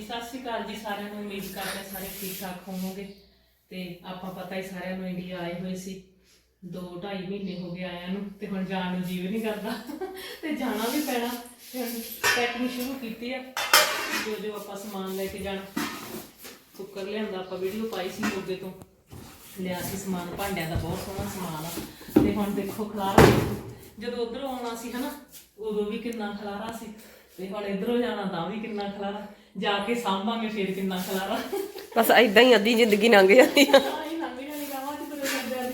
ਹਾਂਜੀ ਸਤਿ ਸ਼੍ਰੀ ਅਕਾਲ ਜੀ ਸਾਰਿਆਂ ਨੂੰ। ਉਮੀਦ ਕਰਦੇ ਸਾਰੇ ਠੀਕ ਠਾਕ ਹੋਵੋਗੇ ਤੇ ਆਪਾਂ ਪਤਾ ਹੀ ਸਾਰਿਆਂ ਨੂੰ ਇੰਡੀਆ ਆਏ ਹੋਏ ਸੀ। 2.5 ਮਹੀਨੇ ਹੋ ਗਏ ਆਇਆਂ ਨੂੰ ਤੇ ਹੁਣ ਜਾਣ ਨੂੰ ਜੀਵ ਨਹੀਂ ਕਰਦਾ। ਤੇ ਜਾਣਾ ਵੀ ਪੈਣਾ। ਤੇ ਹੁਣ ਪੈਕਿੰਗ ਸ਼ੁਰੂ ਕੀਤੀ ਆ। ਜੋ ਜੋ ਆਪਾਂ ਸਮਾਨ ਲੈ ਕੇ ਜਾਣਾ। ਕੁੱਕਰ ਲਿਆਂਦਾ, ਆਪਾਂ ਵੀਡੀਓ ਪਾਈ ਸੀ ਮੋਗੇ ਤੋਂ। ਲਿਆ ਸੀ ਸਮਾਨ। ਭਾਂਡਿਆਂ ਦਾ ਬਹੁਤ ਸੋਹਣਾ ਸਮਾਨ ਆ। ਤੇ ਹੁਣ ਦੇਖੋ ਖਲਾਰਾ। ਜਦੋਂ ਉਧਰੋਂ ਆਉਣਾ ਸੀ ਹਨਾ, ਉਦੋਂ ਵੀ ਕਿੰਨਾ ਖਲਾਰਾ ਸੀ। ਤੇ ਹੁਣ ਇਧਰੋਂ ਜਾਣਾ ਤਾਂ ਵੀ ਕਿੰਨਾ ਖਲਾਰਾ। ਜਾ ਕੇ ਸਾਂਭਾਂਗੇ ਫਿਰ ਕਿੰਨਾ ਖਲਾਰਾ। ਬਸ ਐਦਾਂ ਹੀ ਅੱਧੀ ਜ਼ਿੰਦਗੀ ਲੰਘ ਜਾਂਦੀ ਆ। ਆਈ ਲੰਘ ਜਾਣੀ ਗਾਵਾਂ ਚ ਤੁਰੇ ਜਾਂਦੇ ਆ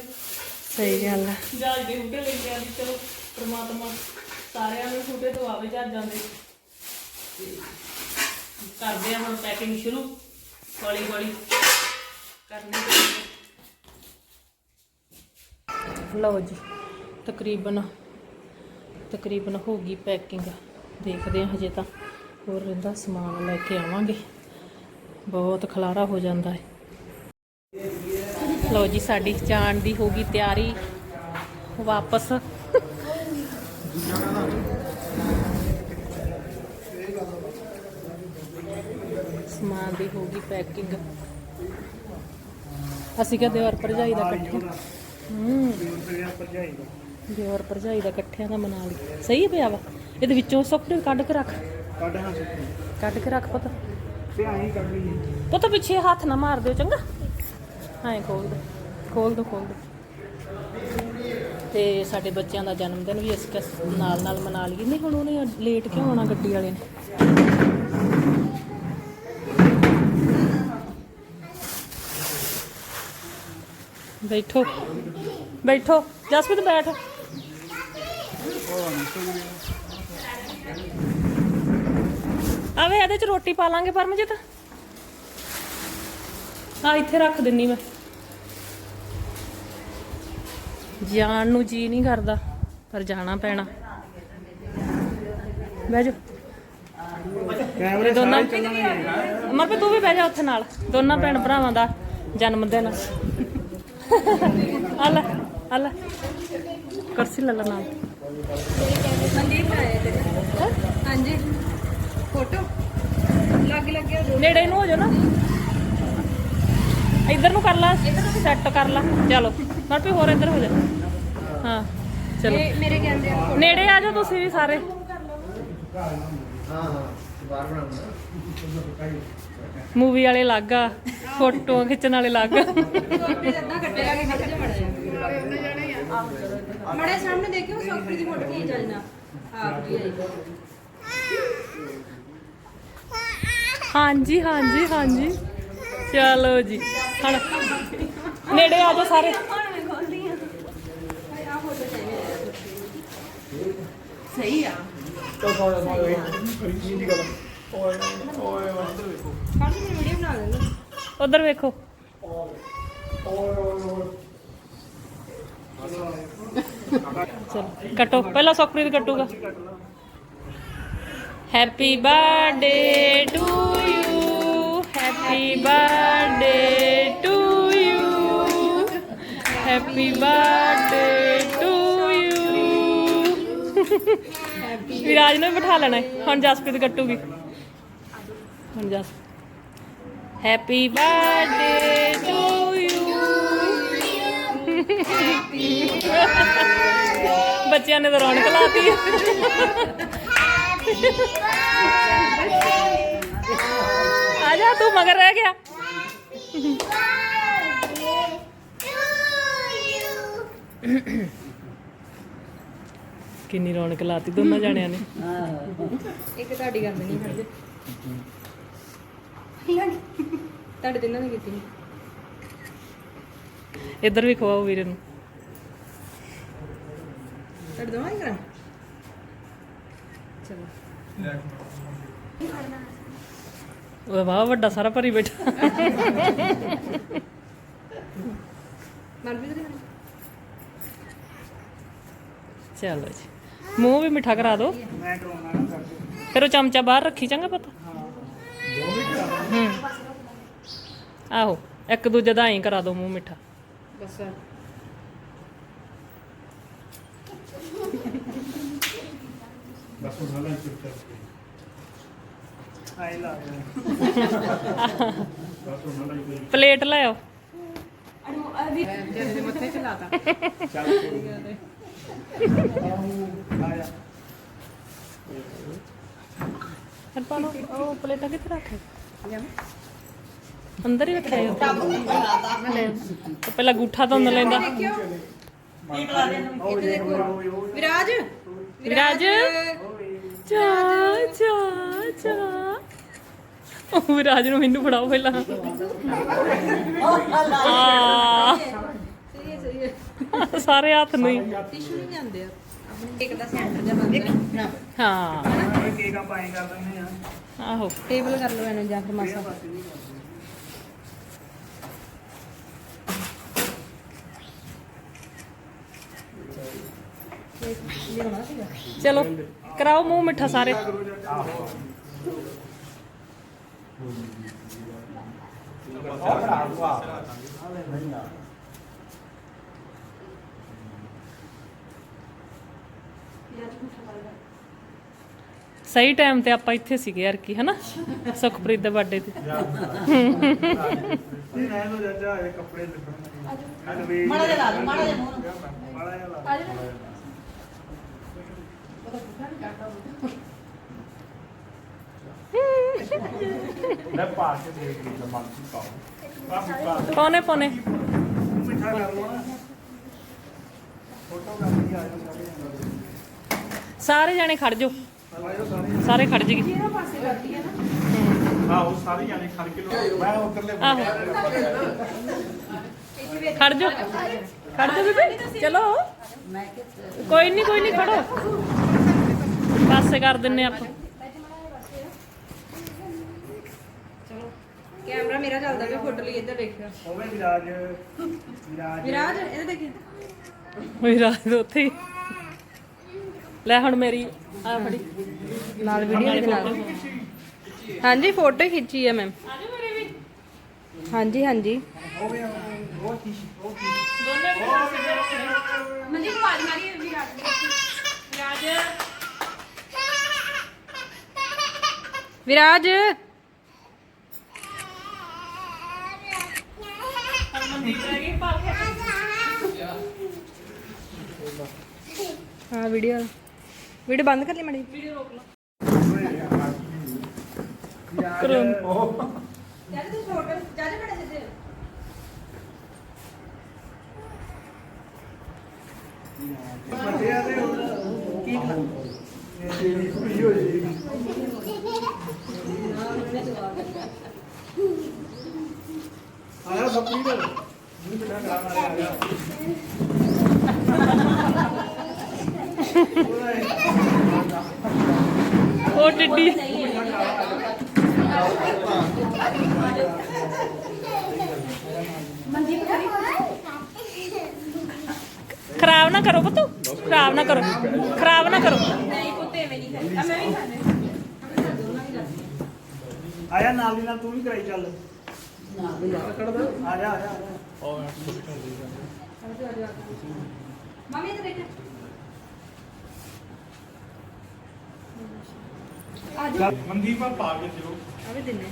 ਸਹੀ ਗੱਲ ਆ। ਜਹਾਜ਼ ਦੇ ਲੈ ਗਿਆ ਦੀ ਚਲੋ ਪ੍ਰਮਾਤਮਾ ਸਾਰਿਆਂ ਨੂੰ ਹੁੱਡੇ ਤੋਂ ਆਵੇ ਜਹਾਜ਼ਾਂ ਦੇ। ਤੇ ਕਰਦੇ ਆ ਹੁਣ ਪੈਕਿੰਗ ਸ਼ੁਰੂ ਹੌਲੀ ਹੌਲੀ ਕਰਨੀ ਪੈਂਦੀ ਲਓ ਜੀ ਤਕਰੀਬਨ ਤਕਰੀਬਨ ਹੋ ਗਈ ਪੈਕਿੰਗ ਦੇਖਦੇ ਹਾਂ ਹਜੇ ਤਾਂ। ਹੋਰ ਰਹਿੰਦਾ ਸਮਾਨ ਲੈ ਕੇ ਆਵਾਂਗੇ। ਬਹੁਤ ਖਲਾਰਾ ਹੋ ਜਾਂਦਾ ਹੈ। ਲਓ ਜੀ, ਸਾਡੀ ਜਾਣ ਦੀ ਹੋ ਗਈ ਤਿਆਰੀ। ਵਾਪਸ। ਸਮਾਨ ਦੀ ਹੋ ਗਈ ਪੈਕਿੰਗ। ਅਸੀਂ ਕਦੇ ਹੋਰ ਭਰਜਾਈ ਦਾ ਇਕੱਠੇ ਹੂੰ। ਦਿਓਰ ਭਰਜਾਈ ਦਾ ਇਕੱਠਿਆਂ ਦਾ ਮਨਾ ਲਈ। ਸਹੀ ਪਿਆ ਵਾ। ਇਹਦੇ ਵਿੱਚੋਂ ਸੁੱਕੜੇ ਕੱਢ ਕੇ ਰੱਖ। ਕੱਢ ਹਾਂ ਸੁੱਕੀ ਕੱਢ ਕੇ ਰੱਖ ਪੁੱਤ। ਤੇ ਆਹੀਂ ਕੱਢ ਲਈ ਪੁੱਤ ਪਿੱਛੇ ਹੱਥ ਨਾ ਮਾਰ ਦਿਓ ਚੰਗਾ? ਹਾਂ ਖੋਲ ਦੋ ਖੋਲ ਦੋ ਖੋਲ ਦੋ। ਤੇ ਸਾਡੇ ਬੱਚਿਆਂ ਦਾ ਜਨਮ ਦਿਨ ਵੀ ਅਸੀਂ ਕਿਸ ਨਾਲ ਨਾਲ ਮਨਾ ਲਈਏ। ਨਹੀਂ ਹੁਣ ਉਹਨੇ ਲੇਟ ਕਿਉਂ ਆਉਣਾ ਗੱਡੀ ਵਾਲੇ ਨੇ? ਬੈਠੋ ਬੈਠੋ ਜਸਪੀਤ ਬੈਠ। ਆਵੇ ਇਹਦੇ ਚ ਰੋਟੀ ਪਾ ਲਾਂਗੇ ਪਰਮਜੀਤ। ਆ ਇੱਥੇ ਰੱਖ ਦਿੰਨੀ ਮੈਂ। ਜਾਣ ਨੂੰ ਜੀ ਨਹੀਂ ਕਰਦਾ ਪਰ ਜਾਣਾ ਪੈਣਾ। ਬਹਿ ਜਾ। ਕੈਮਰੇ ਦੋਨਾਂ ਮਰਪੇ ਤੂੰ ਵੀ ਬਹਿ ਜਾ ਉੱਥੇ ਨਾਲ। ਦੋਨਾਂ ਭੈਣ ਭਰਾਵਾਂ ਦਾ ਜਨਮ ਦਿਨ। ਆ ਲੈ ਆ ਲੈ। ਕੁਰਸੀ ਲੈ ਲੈ ਨਾਲ। ਆਇਆ ਹਾਂਜੀ। ਫੋਟੋ। ਲੱਗ ਲੱਗਿਆ ਦੋ। ਨੇੜੇ ਨੂੰ ਹੋ ਜਾ ਨਾ। ਇੱਧਰ ਨੂੰ ਕਰ ਲਾ ਸੈੱਟ ਕਰ ਲਾ। ਚਲੋ ਮਰਪੇ ਹੋਰ ਇੱਧਰ ਹੋ ਜਾ। ਹਾਂ ਚਲੋ। ਇਹ ਮੇਰੇ ਕਹਿੰਦੇ ਆ ਨੇੜੇ ਆ ਜਾਓ ਤੁਸੀਂ ਵੀ ਸਾਰੇ। ਮੂਵੀ ਵਾਲੇ ਲੱਗ ਆ ਫੋਟੋਆਂ ਖਿੱਚਣ ਵਾਲੇ ਲੱਗ ਆ। ਸੋਫੀ ਅੱਧਾ ਕੱਟਿਆ ਕਿ ਖੜ ਜਾ ਮੜਾ ਮੜਾ ਸਾਹਮਣੇ ਦੇਖਿਓ ਸੋਫੀ ਦੀ ਫੋਟੋ ਕੀ ਚੱਲਣਾ ਆਪ ਜੀ ਆਈ। ਹਾਂਜੀ ਹਾਂਜੀ ਹਾਂਜੀ। ਚਲੋ ਜੀ। ਹਣ ਨੇੜੇ ਆ ਜਾਓ ਸਾਰੇ। ਸਹੀ ਆ। ਤਾਂ ਸੌੜਾ ਸੌੜਾ ਕੀ ਦੀ ਗੱਲ ਓਏ ਓਏ ਅੰਦਰ ਵੇਖੋ ਕੱਲ ਮੈਂ ਵੀਡੀਓ ਬਣਾ ਲੈਂਦਾ ਉਧਰ ਵੇਖੋ। ਓਏ ਓਏ ਚਲੋ। ਕੱਟੋ। ਪਹਿਲਾਂ Sukhpreet ਕੱਟੂਗਾ। Happy birthday to you happy birthday to you happy birthday to you Viraj ਨੂੰ ਵੀ ਬਿਠਾ ਲੈਣਾ ਹੈ। ਹੁਣ ਜਸਪ੍ਰੀਤ ਕੱਟੂਗੀ ਹੁਣ Jas happy birthday to you ਬੱਚਿਆਂ ਨੇ ਤਾਂ ਰੌਣਕ ਲਾਤੀ ਆ ਜਾ ਤੂੰ ਮਗਰ ਰਹਿ ਗਿਆ। ਕਿੰਨੀ ਰੌਣਕ ਲਾਤੀ ਦੋਨਾਂ ਜਾਣਿਆਂ ਨੇ। ਇੱਕ ਤੁਹਾਡੀ ਗੱਲ ਨਹੀਂ ਖੜ ਜਾ ਤੁਹਾਡੇ ਤਿੰਨਾਂ ਨੇ ਕੀਤੀ ਇੱਧਰ ਵੀ ਖਵਾਓ ਵੀਰੇ ਨੂੰ। ਤੁਹਾਡੇ ਦੋਵਾਂ ਹੀ ਕਰਾਂ ਚਲੋ। ਉਹ ਵਾਹ, ਵੱਡਾ ਸਾਰਾ ਭਰੀ ਬੈਠਾ। ਚਲੋ ਜੀ। ਮੂੰਹ ਵੀ ਮਿੱਠਾ ਕਰਾ ਦਿਓ। ਫਿਰ ਉਹ ਚਮਚਾ ਬਾਹਰ ਰੱਖੀ, ਚੰਗਾ ਪਤਾ। ਹੂੰ। ਆਹੋ, ਇੱਕ ਦੂਜੇ ਦਾ ਐਂ ਕਰਾ ਦਿਓ ਮੂੰਹ ਮਿੱਠਾ। ਬਸ। ਬਸ ਉਹ ਸਾਲਾ ਚੁੱਪ ਕਰ ਆਈ ਲਾ ਪਲੇਟ ਲੈ ਆਓ ਆਇਆ ਫਿਰ ਪਾ ਲਓ। ਉਹ ਪਲੇਟਾਂ ਕਿੱਥੇ ਰੱਖੇ ਅੰਦਰ ਹੀ ਰੱਖਿਆ ਹੈ ਤੇ ਪਹਿਲਾਂ ਗੂਠਾ ਤੋਂ ਲੈਂਦਾ। ਵਿਰਾਜ? ਵਿਰਾਜ? ਚਾ ਚਾ ਚਾ ਉਹ ਵਿਰਾਜ ਨੂੰ ਮੈਨੂੰ ਫੜਾਓ ਪਹਿਲਾਂ। ਆ ਸਹੀ ਹੈ। ਸਹੀ ਹੈ ਸਾਰੇ ਹੱਥ ਨੂੰ ਹੀ। ਟਿਸ਼ੂ ਨਹੀਂ ਜਾਂਦੇ ਆ ਆਪਣੇ ਇੱਕ ਦਾ ਸੈਂਟਰ ਜਿਹਾ ਬਣਦਾ ਹਾਂ ਕੇਕਾਂ ਪਾਏ ਕਰ ਦਿੰਦੇ ਆ ਆਹੋ। ਟੇਬਲ ਕਰ ਲਓ ਇਹਨੂੰ ਜਾਂ ਫਿਰ ਮਾਸਾ। ਚਲੋ ਕਰਾਓ ਮੂੰਹ ਮਿੱਠਾ ਸਾਰੇ। ਸਹੀ ਟਾਈਮ ਤੇ ਆਪਾਂ ਇੱਥੇ ਸੀਗੇ ਯਾਰ ਕੀ ਹਨਾ? ਸੁਖਪ੍ਰੀਤ ਦੇ ਬਰਥਡੇ ਤੇ। ਨਹੀਂ ਇਹ ਕੱਪੜੇ ਮਾੜਾ ਜਿਹਾ ਲਾ ਦੋ ਮਾੜਾ ਜਿਹਾ ਮਾੜਾ ਜਿਹਾ ਲਾ ਦਿਓ। ਮੈਂ ਪਾ ਕੇ ਦੇਖ ਲਈ ਤਾਂ ਮਨ ਪਾਓ। ਬਾਕੀ ਪਾ ਪੌਨੇ ਪੌਨੇ ਮਿੱਠਾ ਕਰ ਲਓ ਨਾ। ਫੋਟੋ ਕਰ ਲਈ ਆ ਜਾਓ ਸਾਰੇ ਸਾਰੇ ਜਾਣੇ ਖੜ ਜਾਓ। ਆਇਓ ਸਾਰੇ ਸਾਰੇ ਖੜ ਜਗੇ ਆਹੋ ਸਾਰੇ ਜਾਣੇ ਖੜ ਕੇ ਲੋ ਮੈਂ ਉਧਰਲੇ ਆਹੋ। ਖੜ ਜਾਓ। ਖੜ ਜਾਓ ਬੀਬੀ। ਚਲੋ। ਕੋਈ ਨਹੀਂ ਕੋਈ ਨਹੀਂ ਖੜੋ। ਪਾਸੇ ਕਰ ਦਿੰਨੇ ਆਪਾਂ। ਕੈਮਰਾ ਮੇਰਾ ਚੱਲਦਾ ਪਿਆ ਫੋਟੋ ਲਈ ਇੱਧਰ ਦੇਖਿਓ ਹੋਵੇ ਵਿਰਾਜ ਵਿਰਾਜ। ਵਿਰਾਜ ਇਹਦੇ ਦੇਖੀ। ਦੇ ਉੱਥੇ ਹੀ। ਲੈ ਹੁਣ ਮੇਰੀ ਆ ਫੜੀ। ਨਾਲ ਵੀਡੀਓ ਦੇ ਨਾਲ ਹਾਂਜੀ ਫੋਟੋ ਖਿੱਚੀ ਹੈ ਮੈਮ ਆਜੋ ਮੇਰੀ ਵੀ। ਹਾਂਜੀ ਹਾਂਜੀ। ਦੋਨੇ ਪਾਸੇ ਰੱਖੋ ਮੰਜੀ ਆਵਾਜ਼ ਮਾਰੀ ਵਿਰਾਜ। ਵਿਰਾਜ। ਵਿਰਾਜ। ਕੇ ਹਾਂ ਵੀਡੀਓ ਵੀਡੀਓ ਬੰਦ ਕਰ ਲਈ ਮੜੀ ਵੀਡੀਓ ਰੋਕ ਲਓ। ਕਰੂੰ। ਉਹ ਜਦ ਤੂੰ ਫੋਟੋ ਜਦ ਬੜਾ ਜਿੱਦੇ ਕੀ ਇਹ ਖੁਸ਼ੀ ਹੋ ਜੀ ਆਇਆ ਸਭ ਪੀੜ ਮੂੰਹ ਬਿਨਾ ਕਰਾ ਮਾਰਿਆ ਆ ਗਿਆ ਉਹ ਟਿੱਡੀ। ਖਰਾਬ ਨਾ ਕਰੋ ਪੁੱਤ। ਖਰਾਬ ਨਾ ਕਰੋ। ਖਰਾਬ ਨਾ ਕਰੋ। ਨਹੀਂ, ਪੁੱਤੇ ਮੈਂ ਨਹੀਂ ਖਾਈ ਆ ਮੈਂ ਵੀ ਖਾਣੇ ਆਇਆ ਨਾਲ ਦੀ ਨਾਲ ਤੂੰ ਵੀ ਕਰਾਈ ਚੱਲ। ਆ ਜਾ ਆ ਜਾ ਮੰਮੀ ਇੱਧਰ ਦੇਖ ਚੱਲ। ਮਨਦੀਪ ਆ ਪਾ ਕੇ ਦਿਓ। ਆ ਵੀ ਦਿੰਨੇ।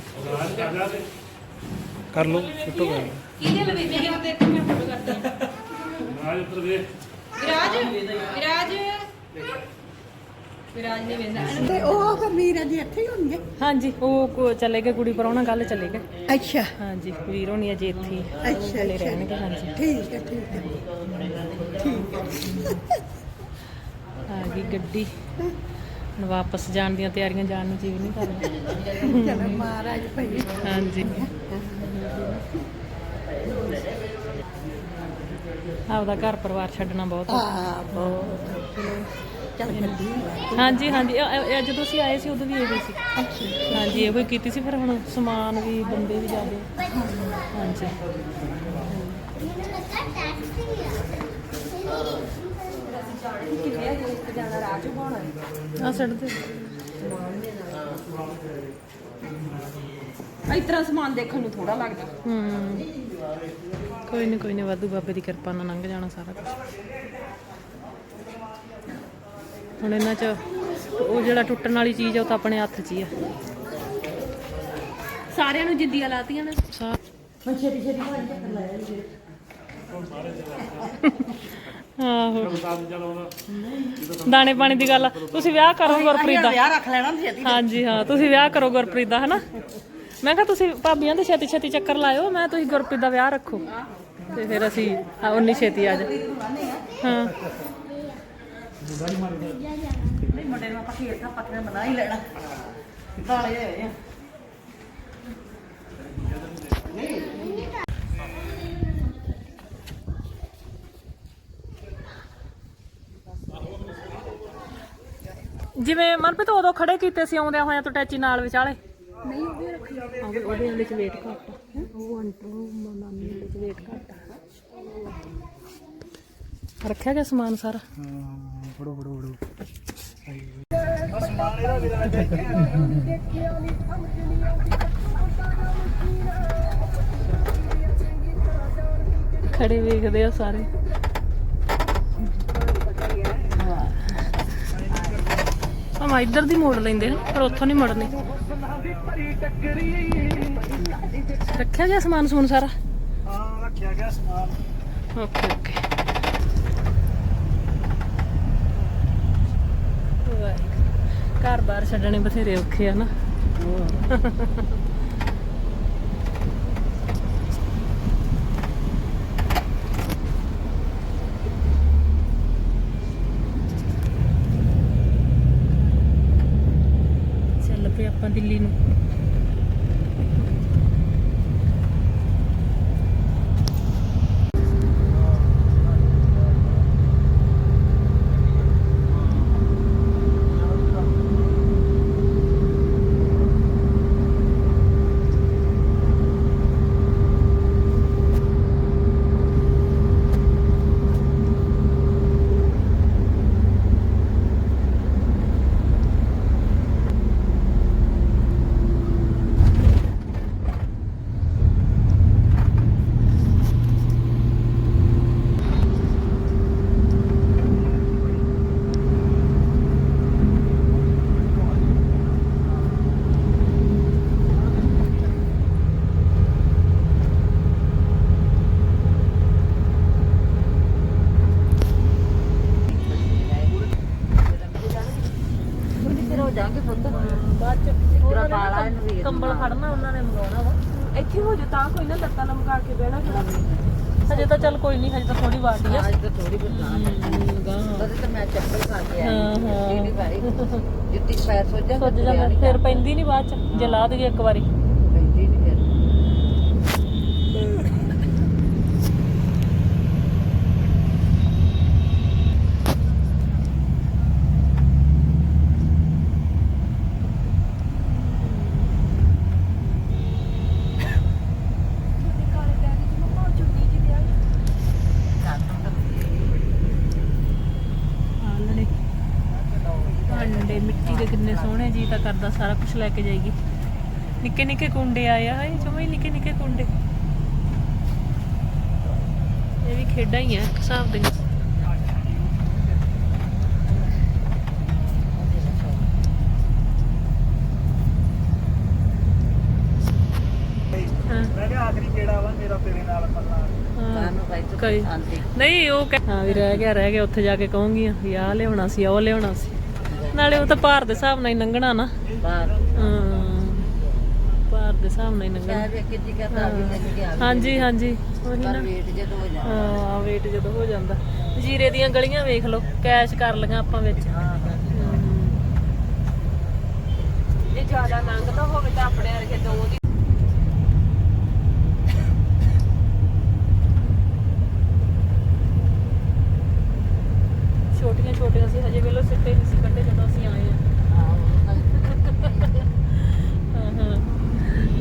ਕਰ ਲੋ ਛੁੱਟੋ ਕਰ ਕਿਹਦੇ ਲਵੇ ਮੇਰੇ ਉੱਤੇ ਇੱਕ ਮੈਂ ਫੋਟੋ ਕਰਦੀ ਰਾਜ ਉੱਤਰ ਦੇ। ਵਿਰਾਜ ਵਿਰਾਜ। ਵਿਰਾਜ ਨੇ ਵੇਂਦਾ ਤੇ ਉਹ ਵੀਰ ਜੀ ਇੱਥੇ ਹੀ ਹੋਣਗੇ ਹਾਂਜੀ ਉਹ ਕੋ- ਚਲੇ ਗਏ ਕੁੜੀ ਪਰਾਉਣਾ ਗੱਲ ਚਲੇ ਗਏ। ਅੱਛਾ। ਹਾਂਜੀ ਵੀਰ ਹੋਣੀ ਅਜੇ ਇੱਥੇ ਹੀ ਅੱਛਾ ਚਲੇ ਅੱਛਾ ਰਹਿਣਗੇ ਹਾਂਜੀ। ਠੀਕ ਹੈ ਠੀਕ ਹੈ। ਆ ਗਈ ਗੱਡੀ। ਹੁਣ ਵਾਪਸ ਜਾਣ ਦੀਆਂ ਤਿਆਰੀਆਂ ਜਾਣ ਨੂੰ ਜੀਵ ਨਹੀਂ ਕਰਦਾ ਚਲੋ ਮਹਾਰਾਜ ਭਾਈ। ਹਾਂਜੀ। ਆਪਦਾ ਘਰ ਪਰਿਵਾਰ ਛੱਡਣਾ ਬਹੁਤ ਔਖਾ। ਆ ਬਹੁਤ ਚਲ ਗੱਡੀ ਹਾਂਜੀ ਹਾਂਜੀ। ਅ- ਅ- ਅੱਜ ਤੁਸੀਂ ਆਏ ਸੀ ਉਦੋਂ ਵੀ ਇਹੋ ਸੀ। ਹਾਂਜੀ ਇਹੋ ਹੀ ਕੀਤੀ ਸੀ। ਫਿਰ ਹੁਣ ਸਮਾਨ ਵੀ ਬੰਦੇ ਵੀ ਜ਼ਿਆਦੇ। ਹਾਂਜੀ। ਆ ਛੱਡ ਦੇ ਇਸ ਤਰ੍ਹਾਂ ਸਮਾਨ ਦੇਖਣ ਨੂੰ ਥੋੜਾ ਲੱਗਦਾ। ਹੂੰ। ਕੋਈ ਨਹੀਂ ਕੋਈ ਨਹੀਂ ਵਾਧੂ ਬਾਬੇ ਦੀ ਕਿਰਪਾ ਨਾਲ ਲੰਘ ਜਾਣਾ ਸਾਰਾ ਕੁਝ ਹੁਣ ਇਹਨਾਂ 'ਚ ਉਹ ਜਿਹੜਾ ਟੁੱਟਣ ਵਾਲੀ ਚੀਜ਼ ਆ ਉਹ ਤਾਂ ਆਪਣੇ ਹੱਥ 'ਚ ਹੀ ਆ। ਸਾਰਿਆਂ ਨੂੰ ਜਿੱਦੀਆਂ ਲਾਤੀਆਂ ਨੇ। ਹੁਣ ਛੇਤੀ ਛੇਤੀ ਭਾਜੀ ਚੱਕਰ ਲਾਇਆ ਜੀ। ਆਹੋ। ਦਾਣੇ ਪਾਣੀ ਦੀ ਗੱਲ ਆ। ਤੁਸੀਂ ਵਿਆਹ ਕਰੋ ਗੁਰਪ੍ਰੀਤ ਦਾ। ਵਿਆਹ ਰੱਖ ਲੈਣਾ ਛੇਤੀ ਹਾਂਜੀ ਹਾਂ ਤੁਸੀਂ ਵਿਆਹ ਕਰੋ ਗੁਰਪ੍ਰੀਤ ਦਾ ਹਨਾ? ਮੈਂ ਕਿਹਾ ਤੁਸੀਂ ਭਾਬੀਆਂ ਦੇ ਛੇਤੀ ਛੇਤੀ ਚੱਕਰ ਲਾਇਓ ਮੈਂ ਤੁਸੀਂ ਗੁਰਪ੍ਰੀਤ ਦਾ ਵਿਆਹ ਰੱਖੋ। ਤੇ ਫਿਰ ਅਸੀਂ ਹਾਂ, ਉਨੀ ਛੇਤੀ ਆ ਜਾ। ਹਾਂ। ਨਹੀਂ ਮੁੰਡੇ ਨੂੰ ਆਪਾਂ ਖੇਤ ਦਾ ਪੱਕਾ ਬਣਾ ਹੀ ਲੈਣਾ। ਦਾਲੇ ਹੋਏ ਆ। ਜਿਵੇਂ ਮਨਪ੍ਰੀਤ ਉਦੋਂ ਖੜੇ ਕੀਤੇ ਸੀ ਆਉਂਦਿਆਂ ਹੋਇਆਂ ਤੋਂ ਟੈਚੀ ਨਾਲ ਵਿਚਾਲੇ ਨਹੀਂ ਉਹ ਵੀ ਰੱਖੀ ਉਹਦੇ ਉਹਦੇ ਵਿੱਚ ਵੇਟ ਘੱਟ ਉਹ ਅੰਟਰੂ ਮਾਮੀ ਵਿੱਚ ਵੇਟ ਘੱਟ ਰੱਖਿਆ ਗਿਆ ਸਮਾਨ ਸਾਰਾ? ਹਾਂ। ਫੜੋ ਫੜੋ ਫੜੋ। ਸਮਾਨ ਇਹਦਾ ਵੀ ਤਾਂ ਦੇਖਿਆ ਖੜੇ ਵੇਖਦੇ ਆ ਸਾਰੇ। ਹਮਾ ਇੱਧਰ ਦੀ ਮੋੜ ਲੈਂਦੇ ਹਨ ਪਰ ਉੱਥੋਂ ਨਹੀਂ ਮੁੜਨੇ। ਰੱਖਿਆ ਗਿਆ ਸਮਾਨ ਸਮੂਨ ਸਾਰਾ? ਹਾਂ ਰੱਖਿਆ ਗਿਆ ਸਮਾਨ। Okay okay. ਘਰ ਬਾਹਰ ਛੱਡਣੇ ਬਥੇਰੇ ਔਖੇ ਆ ਨਾ। ਚੱਲ ਪਏ ਆਪਾਂ ਦਿੱਲੀ ਨੂੰ ਫਿਰ ਹੋ ਜਾਗੇ ਪੁੱਤ ਬਾਅਦ ਚ ਪੂਰਾ ਪਾਲਾ ਇਹਨੂੰ ਵੀ ਕੰਬਲ ਫੜਨਾ ਉਹਨਾਂ ਨੇ ਮੰਗਾਉਣਾ ਵਾ ਇੱਥੇ ਹੋ ਜਾ ਤਾਂ ਕੋਈ ਨਾ ਲੱਤਾਂ ਲਮਕਾ ਕੇ ਬਹਿਣਾ ਕਿਹੜਾ ਹਜੇ ਤਾਂ ਚੱਲ ਕੋਈ ਨਹੀਂ ਹਜੇ ਤਾਂ ਥੋੜੀ ਵਾਟੀ ਆ ਅੱਜ ਤਾਂ ਥੋੜੀ ਬਤਾ ਤਦ ਤਾਂ ਮੈਂ ਚੱਪਲ ਪਾ ਕੇ ਆਈ ਹਾਂ, ਹਾਂ। ਜੁੱਤੀ ਨਹੀਂ ਪਾਈ ਜੁੱਤੀ ਚ ਪੈਰ ਸੋਜਾ ਸੁੱਜ ਜਾਂਦਾ ਫਿਰ ਪੈਂਦੀ ਨਹੀਂ ਬਾਅਦ ਚ ਜੇ ਲਾ ਦਈਏ ਇੱਕ ਵਾਰੀ ਪੈਂਦੀ ਨਹੀਂ ਫਿਰ ਆਲਣੇ ਭਾਂਡੇ ਮਿੱਟੀ ਦੇ ਕਿੰਨੇ ਸੋਹਣੇ ਜੀ ਕਰਦਾ, ਸਾਰਾ ਕੁਝ ਲੈ ਕੇ ਜਾਏਗੀ। ਨਿੱਕੇ ਨਿੱਕੇ ਕੁੰਡੇ ਆਏ ਆ ਇਹ ਜਮੇ ਨਿੱਕੇ ਨਿੱਕੇ ਕੁੰਡੇ। ਇਹ ਵੀ ਖੇਡਾਂ ਹੀ ਆ, ਇੱਕ ਹਿਸਾਬ ਦੀਆਂ ਨਹੀਂ, ਉਹ ਹਾਂ ਵੀ ਰਹਿ ਗਿਆ ਰਹਿ ਗਿਆ, ਉੱਥੇ ਜਾ ਕੇ ਕਹੂੰਗੀ ਵੀ ਆਹ ਲਿਆਉਣਾ ਸੀ, ਉਹ ਲਿਆਉਣਾ ਸੀ। ਨਾਲੇ ਉਹ ਤਾਂ ਭਾਰ ਦੇ ਹਿਸਾਬ ਨਾਲ ਹੀ ਲੰਘਣਾ ਨਾ। ਬਾਹਰ ਹਾਂ। ਭਾਰ ਦੇ ਹਿਸਾਬ ਨਾਲ ਹੀ ਲੰਘਣਾ। ਕਹਿ ਵੇ ਕਿ ਜੀ ਕਰਦਾ ਵੀ ਨਹੀਂ ਗਿਆ ਹਾਂਜੀ ਹਾਂਜੀ। ਉਹੀ ਪਰ ਨਾ। ਵੇਟ ਜਦੋਂ ਹੋ ਜਾਂਦਾ। ਹਾਂ ਵੇਟ ਜਦੋਂ ਹੋ ਜਾਂਦਾ। ਜੀਰੇ ਦੀਆਂ ਗਲੀਆਂ ਵੇਖ ਲਓ ਕੈਸ਼ ਕਰ ਲਈਆਂ ਆਪਾਂ ਵਿੱਚ। ਹਾਂ। ਜੇ ਜ਼ਿਆਦਾ ਲੰਘਦਾ ਹੋਵੇ ਤਾਂ ਆਪਣੇ ਵਰਗੇ ਦੋ ਦੀ ਛੋਟੀਆਂ ਛੋਟੀਆਂ ਸੀ ਹਜੇ ਵੇਲੋ ਸਿੱਟੇ ਨਹੀਂ ਸੀ ਕੱਢੇ ਜਦੋਂ ਅਸੀਂ ਆਏ ਆ।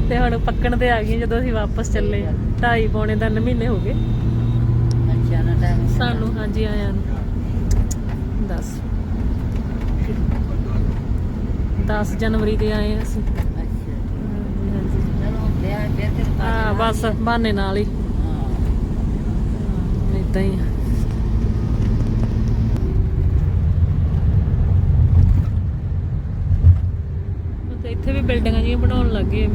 ਤੇ ਹੁਣ ਪੱਕਣ ਤੇ ਆ ਗਈਆਂ ਜਦੋਂ ਅਸੀਂ ਵਾਪਸ ਚੱਲੇ ਢਾਈ ਪੌਣੇ ਤਿੰਨ ਮਹੀਨੇ ਹੋ ਗਏ। ਅੱਛਾ ਨਾ ਟਾਈਮ ਸਾਨੂੰ ਹਾਂਜੀ ਆਇਆਂ ਨੂੰ। 10 10 ਜਨਵਰੀ ਦੇ ਆਏ ਅਸੀਂ। ਹਾਂ ਬਸ ਬਹਾਨੇ ਨਾਲ ਹੀ। ਹਾਂ। ਇਦਾਂ ਹੀ ਆ। ਤੇ ਇੱਥੇ ਵੀ ਬਿਲਡਿੰਗਾਂ ਜਿਹੀਆਂ ਬਣਾਉਣ ਲੱਗੇ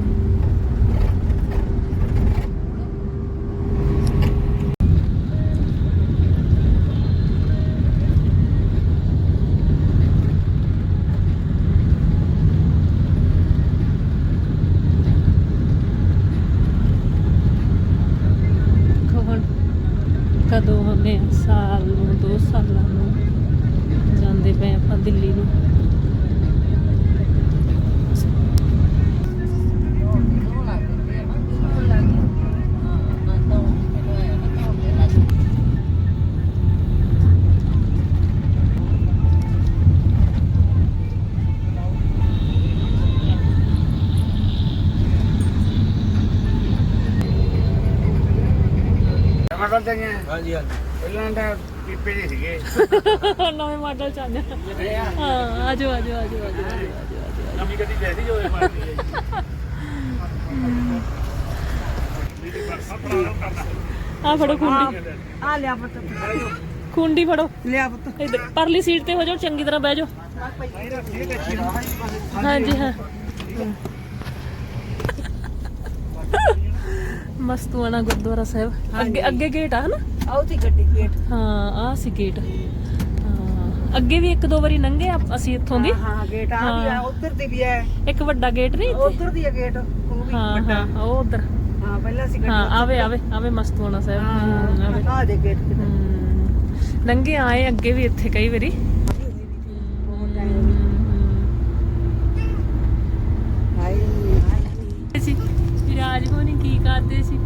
ਟਮਾਟਰ ਤੇ ਹਾਂਜੀ ਹਾਂਜੀ। ਪਹਿਲਾਂ ਤਾਂ ਪੀਪੇ ਦੇ ਸੀਗੇ। ਨਵੇਂ ਮਾਡਲ ਚ ਆ। ਗਿਆ ਹਾਂ ਆਜੋ ਆਜੋ ਆਜੋ ਆਜੋ ਆਜੋ ਨਵੀਂ ਗੱਡੀ ਜੈਸੀ ਜੋ ਹੋਏ ਪਾਰਟੀ ਹੈ ਆ ਫੜੋ ਖੁੰਡੀ। ਆ ਲਿਆ ਪੁੱਤ। ਖੁੰਡੀ ਫੜੋ। ਲਿਆ ਪੁੱਤ। ਇੱਧਰ ਪਰਲੀ ਸੀਟ ਤੇ ਹੋ ਜਾਓ ਚੰਗੀ ਤਰ੍ਹਾਂ ਬਹਿ ਜਾਓ। ਹਾਂਜੀ ਹਾਂ। ਮਸਤੂਆਣਾ ਗੁਰਦੁਆਰਾ ਸਾਹਿਬ। ਅੱਗੇ ਅੱਗੇ ਗੇਟ ਆ ਹਨਾ? ਆਉ ਤੀ ਗੱਡੀ ਗੇਟ ਹਾਂ ਆ ਸੀ ਗੇਟ ਹਾਂ। ਅੱਗੇ ਵੀ ਇੱਕ ਦੋ ਵਾਰੀ ਲੰਘੇ ਆ ਅਸੀਂ ਇੱਥੋਂ ਦੀ। ਹਾਂ ਗੇਟ ਆ ਵੀ ਆ ਹਾਂ। ਉਧਰ ਦੀ ਵੀ ਹੈ। ਇੱਕ ਵੱਡਾ ਗੇਟ ਨਹੀਂ ਇੱਥੇ? ਉਧਰ ਦੀ ਹੈ ਗੇਟ ਉਹ ਵੀ ਹਾਂ ਵੱਡਾ। ਹਾਂ ਉਹ ਉਧਰ। ਹਾਂ ਪਹਿਲਾਂ ਸੀ ਹਾਂ ਗੱਡੀ ਆਵੇ ਆਵੇ ਆਵੇ ਮਸਤੂਆਣਾ ਸਾਹਿਬ। ਹਮ, ਆਵੇ। ਹਾਂ ਆ ਦੇ ਗੇਟ ਲੰਘੇ ਆਏ ਅੱਗੇ ਵੀ ਇੱਥੇ ਕਈ ਵਾਰੀ ਬਹੁਤ ਟਾਈਮ ਹੋ ਗਿਆ ਹਾਏ ਸੀ ਵਿਰਾਜ ਹੋਣੀ ਕੀ ਕਰਦੇ ਸੀ।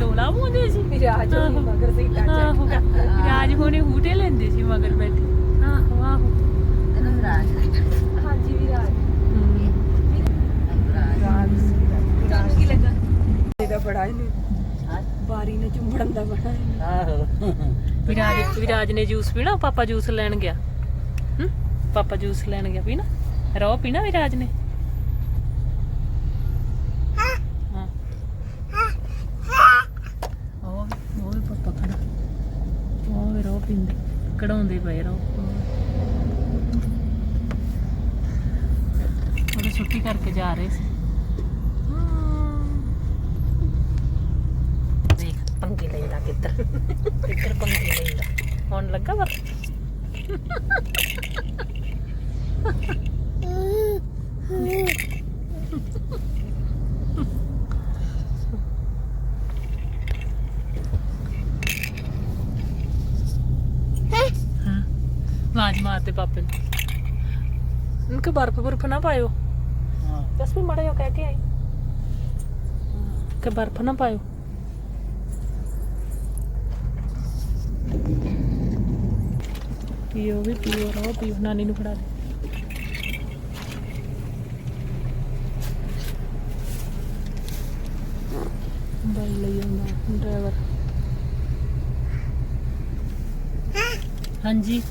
ਡੋਲਾ ਪਾਉਂਦੇ ਸੀ। ਵਿਰਾਜ ਹੋਣੀ ਮਗਰ ਸੀਟਾਂ 'ਚ। ਆਹੋ। ਵਿਰਾਜ ਹੋਣੀ ਹੂਟੇ ਲੈਂਦੇ ਸੀ ਮਗਰ ਬੈਠੇ। ਆਹੋ ਆਹੋ। ਹਾਂਜੀ ਵਿਰਾਜ ਹਮ, ਤੁਹਾਨੂੰ ਕੀ ਲੱਗਾ ਇਹਦਾ ਬੜਾ ਹੀ ਬਾਰੀ ਨੇ ਚੁੰਮੜਨ ਦਾ ਬੜਾ ਹੀ ਆਹੋ। ਵਿਰਾਜ ਵਿਰਾਜ ਨੇ ਜੂਸ ਪੀਣਾ ਪਾਪਾ ਜੂਸ ਲੈਣ ਗਿਆ। ਹਮ ਪਾਪਾ ਜੂਸ ਲੈਣ ਗਿਆ ਪੀਣਾ? ਰੋ ਪੀਣਾ ਵਿਰਾਜ ਨੇ ਹਾਂ ਉਹ ਵੀ- ਉਹ ਵੀ ਪਾਪਾ ਖੜਾ ਉਹ ਵੀ ਰੋ ਪੀਂਦੇ ਕਢਾਉਂਦੇ ਪਏ ਰੋ ਉਹਦੇ ਛੁੱਟੀ ਕਰਕੇ ਜਾ ਰਹੇ ਸੀ। ਦੇਖ, ਪੰਗੇ ਲੈਂਦਾ ਕਿੱਧਰ? ਕਿੱਧਰ ਪੰਗੇ ਲੈਂਦਾ? ਹੁਣ ਲੱਗਾ ਵਰ ਹਾਂ ਮਾਰਦੇ ਪਾਪੇ ਨੂੰ। ਇਨਕੇ ਬਰਫ ਬਰਫ ਨਾ ਪਾਇਓ। ਹਾਂ। ਜਸ ਵੀ ਮੜਾ ਜੋ ਕਹਿ ਕੇ ਆਈ। ਕਿ ਬਰਫ ਨਾ ਪਾਇਓ। ਪੀਓ ਵੀ ਪੀਓ ਰੋ ਪੀਓ ਨਾਨੀ ਨੂੰ ਫੜਾ ਦੇ। ਬਾਈ ਲਈ ਆਉਂਦਾ ਡਰਾਈਵਰ। ਹਾਂਜੀ।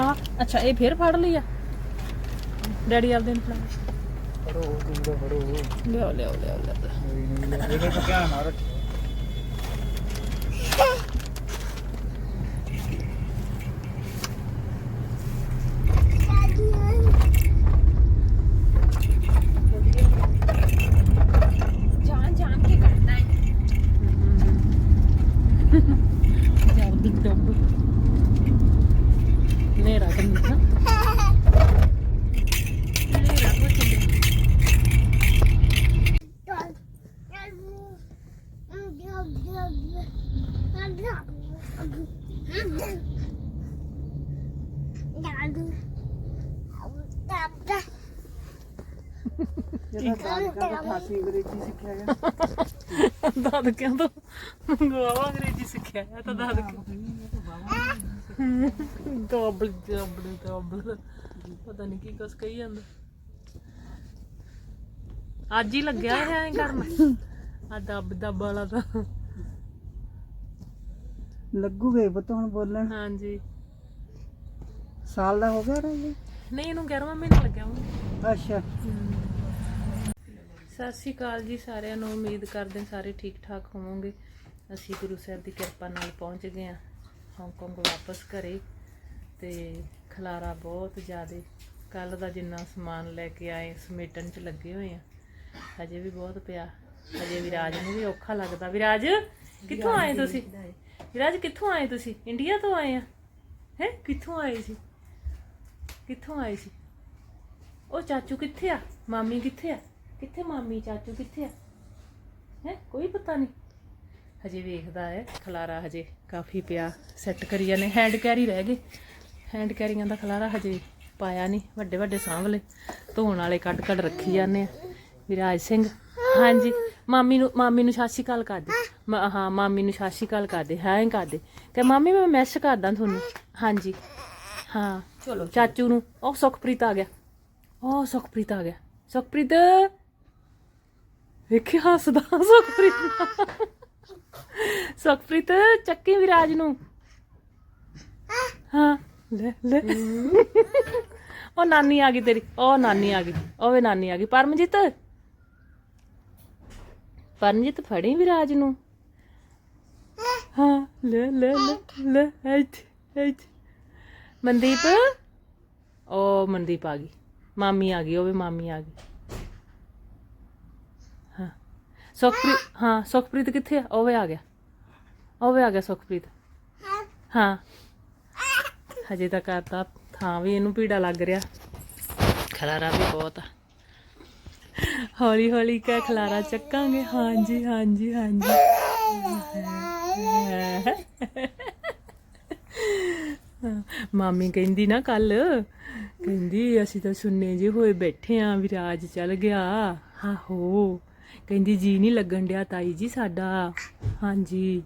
ਆ ਅੱਛਾ ਇਹ ਫੇਰ ਫੜ ਲਈ ਆ? ਡੈਡੀ ਆਪਦੇ ਨੂੰ ਫੜਾ। ਫੜੋ ਦੂਜਾ ਫੜੋ। ਲਿਆਓ ਲਿਆਓ ਲਿਆਓ ਲਿਆਓ। ਇਹ ਤਾਂ ਧਿਆਨ ਨਾਲ ਰੱਖੋ ਜਾਣ ਜਾਣ ਕੇ ਕਰਨਾ ਹੈ ਜਾਓ ਦਿਖ ਡੱਬੂ ਨੇਰਾ ਕੰਨੀ ਹਾਂ ਨੇਰਾ ਹੋ ਚੱਲੇ ਜਦੋਂ ਦਾਦਕਾ ਤੋਂ 88 ਅੰਗਰੇਜ਼ੀ ਸਿੱਖਿਆ ਗਿਆ ਦਾਦਕਿਆਂ ਤੋਂ ਗਵਾਵਾ ਅੰਗਰੇਜ਼ੀ ਸਿੱਖਿਆ ਹੈ ਤਾਂ ਦਾਦਕੇ ਡਬਲ ਡਬਲ ਡਬਲ ਪਤਾ ਨਹੀਂ ਕੀ ਕੁਛ ਕਹੀ ਜਾਂਦਾ। ਅੱਜ ਹੀ ਲੱਗਿਆ ਹੈ ਐਂ ਕਰਨ ਆ ਦੱਬ ਦੱਬ ਵਾਲਾ ਤਾਂ। ਲੱਗੂਗੇ ਪੁੱਤ ਹੁਣ ਬੋਲਣ। ਹਾਂਜੀ। ਸਾਲ ਦਾ ਹੋ ਗਿਆ ਰਾਜੇ ਨਹੀਂ ਇਹਨੂੰ 11ਵਾਂ ਮਹੀਨਾ ਲੱਗਿਆ ਅੱਛਾ। ਸਤਿ ਸ਼੍ਰੀ ਅਕਾਲ ਜੀ ਸਾਰਿਆਂ ਨੂੰ ਉਮੀਦ ਕਰਦੇ ਹਾਂ ਸਾਰੇ ਠੀਕ ਠਾਕ ਹੋਵੋਗੇ। ਅਸੀਂ ਗੁਰੂ ਸਾਹਿਬ ਦੀ ਕਿਰਪਾ ਨਾਲ ਪਹੁੰਚ ਗਏ ਹਾਂ ਹਾਂਗਕਾਂਗ ਵਾਪਸ ਘਰੇ। ਤੇ ਖਲਾਰਾ ਬਹੁਤ ਜ਼ਿਆਦੇ ਕੱਲ ਦਾ ਜਿੰਨਾ ਸਮਾਨ ਲੈ ਕੇ ਆਏ ਸਮੇਟਣ 'ਚ ਲੱਗੇ ਹੋਏ ਆ ਹਜੇ ਵੀ ਬਹੁਤ ਪਿਆ ਹਜੇ ਵਿਰਾਜ ਨੂੰ ਵੀ ਔਖਾ ਲੱਗਦਾ। ਵਿਰਾਜ ਕਿੱਥੋਂ ਆਏ ਤੁਸੀਂ? ਵਿਰਾਜ ਕਿੱਥੋਂ ਆਏ ਤੁਸੀਂ? ਇੰਡੀਆ ਤੋਂ ਆਏ ਆ? ਹੈ ਕਿੱਥੋਂ ਆਏ ਸੀ? ਕਿੱਥੋਂ ਆਏ ਸੀ? ਉਹ ਚਾਚੂ ਕਿੱਥੇ ਆ? ਮਾਮੀ ਕਿੱਥੇ ਆ? ਕਿੱਥੇ ਮਾਮੀ, ਚਾਚੂ ਕਿੱਥੇ ਆ? ਹੈ? ਕੋਈ ਪਤਾ ਨਹੀਂ। ਹਜੇ ਵੇਖਦਾ ਹੈ, ਖਲਾਰਾ ਹਜੇ ਕਾਫੀ ਪਿਆ। ਸੈੱਟ ਕਰੀ ਜਾਂਦੇ। ਹੈਂਡ ਕੈਰੀ ਰਹਿ ਗਏ। ਹੈਂਡ ਕੈਰੀਆਂ ਦਾ ਖਲਾਰਾ ਹਜੇ ਪਾਇਆ ਨਹੀਂ। ਵੱਡੇ ਵੱਡੇ ਸਾਂਭਲੇ ਧੋਣ ਵਾਲੇ ਕੱਢ ਕੱਢ ਰੱਖੀ ਜਾਂਦੇ ਆ। ਵਿਰਾਜ ਸਿੰਘ। ਹਾਂਜੀ। ਮਾਮੀ ਨੂੰ ਮਾਮੀ ਨੂੰ ਸਤਿ ਕਾਲ ਅਕਾਲ ਕਰ ਦੇ। ਹਾਂ, ਮਾਮੀ ਨੂੰ ਸਾਸ਼ੀ ਕਾਲ ਅਕਾਲ ਕਰ ਦੇ। ਹਾਂ, ਕਰ ਦੇ। ਕਿ ਮਾਮੀ, ਮੈਂ ਮੈਸੇਜ ਕਰਦਾ ਤੁਹਾਨੂੰ। ਹਾਂਜੀ। ਹਾਂ। ਚਲੋ ਚਾਚੂ ਨੂੰ। ਉਹ ਸੁਖਪ੍ਰੀਤ ਆ ਗਿਆ। ਉਹ ਸੁਖਪ੍ਰੀਤ ਆ ਗਿਆ। ਸੁਖਪ੍ਰੀਤ! ਵੇਖੀ ਹੱਸਦਾ ਸੁਖਪ੍ਰੀਤ। ਸੁਖਪ੍ਰੀਤ ਚੱਕੀ ਵਿਰਾਜ ਨੂੰ। ਹਾਂ ਲੈ ਲੈ। ਉਹ ਨਾਨੀ ਆ ਗਈ ਤੇਰੀ। ਉਹ ਨਾਨੀ ਆ ਗਈ। ਉਹ ਵੇ ਨਾਨੀ ਆ ਗਈ। ਪਰਮਜੀਤ! ਪਰਮਜੀਤ ਫੜੀ ਵਿਰਾਜ ਨੂੰ। ਹਾਂ ਲੈ ਲੈ ਲੈ ਲੈ ਇੱਥੇ ਇੱਥੇ। ਮਨਦੀਪ? ਉਹ ਮਨਦੀਪ ਆ ਗਈ। ਮਾਮੀ ਆ ਗਈ, ਉਹ ਵੀ ਮਾਮੀ ਆ ਗਈ। ਹਾਂ। ਸੁਖਪ੍ਰੀਤ ਹਾਂ, ਸੁਖਪ੍ਰੀਤ ਕਿੱਥੇ ਆ? ਉਹ ਵੀ ਆ ਗਿਆ। ਉਹ ਵੀ ਆ ਗਿਆ ਸੁਖਪ੍ਰੀਤ। ਹਾਂ। ਹਜੇ ਤੱਕ ਕਰਤਾ ਥਾਂ ਵੀ ਇਹਨੂੰ ਪੀੜਾ ਲੱਗ ਰਿਹਾ। ਖਲਾਰਾ ਵੀ ਬਹੁਤ ਆ। ਹੌਲੀ ਹੌਲੀ ਕਾ ਖਲਾਰਾ ਚੱਕਾਂਗੇ। ਹਾਂਜੀ ਹਾਂਜੀ ਹਾਂਜੀ। ਮਾਮੀ ਕਹਿੰਦੀ ਨਾ ਕੱਲ, ਕਹਿੰਦੀ ਅਸੀਂ ਤਾਂ ਸੁੰਨੇ ਜੇ ਹੋਏ ਬੈਠੇ ਆਂ ਵਿਰਾਜ ਚੱਲ ਗਿਆ। ਆਹੋ, ਕਹਿੰਦੀ ਜੀ ਨਹੀਂ ਲੱਗਣ ਡਿਆ ਤਾਈ ਜੀ ਸਾਡਾ। ਹਾਂਜੀ।